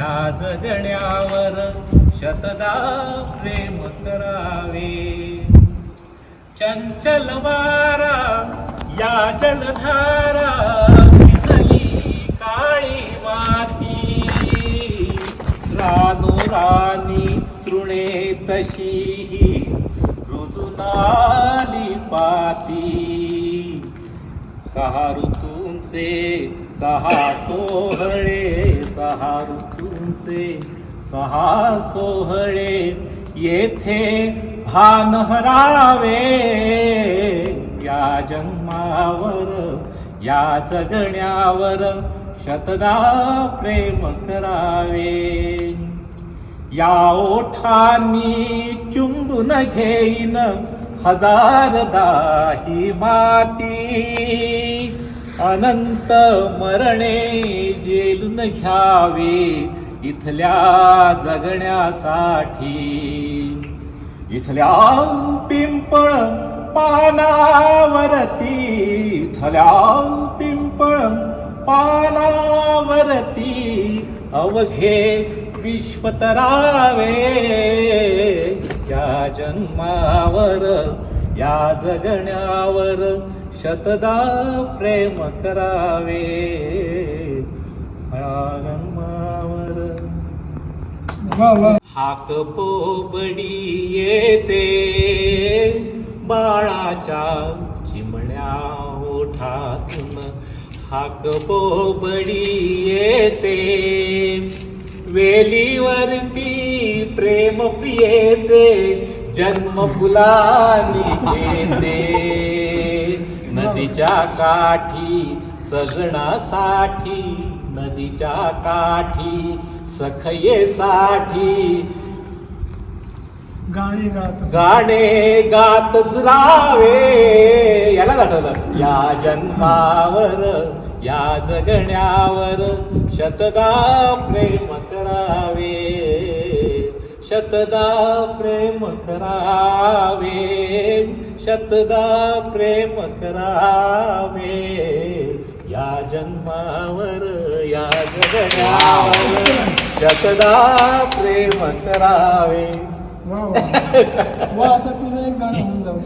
याच जण्यावर शतदा प्रेम करावे. चंचल वारा या जलधारा भिजली काळी माती. रानो राणी तृणे तशी रुजुनाली पाती. सहा ऋतूंचे सहा सोहळे सहा ऋतू ऋतूंचे सहा सोहळे येथे भान हरावे. या जन्मावर या जगण्यावर शतदा प्रेम करावे. या ओठांनी चुंबून घेईन हजारदा ही माती. अनंत मरणे जेलून घ्यावे. इथल्या जगण्यासाठी. इथल्या पिंपळ पानावरती इथल्या पिंपळ पानावरती अवघे विश्वतरावे या जन्मावर या जगण्यावर शतदा प्रेम करावे. या हाक पोबडी येते बाळाच्या चिमण्या ओठातून. हाक पोबडी येते वेलीवरती प्रेम प्रियेचे जन्म फुलानी घेते. नदीच्या काठी सगणासाठी नदीच्या काठी सखयेसाठी गाणी गात. गाणे गात झुलावे याला आठवलं या जन्मावर या जगण्यावर शतदा प्रेम करावे. शतदा प्रेम करावे. शतदा प्रेम करावे. या जन्मावर या जगण्यावर जगदा प्रेम करावे. वा वा. आता तुझं एक गाणं होऊन जाऊ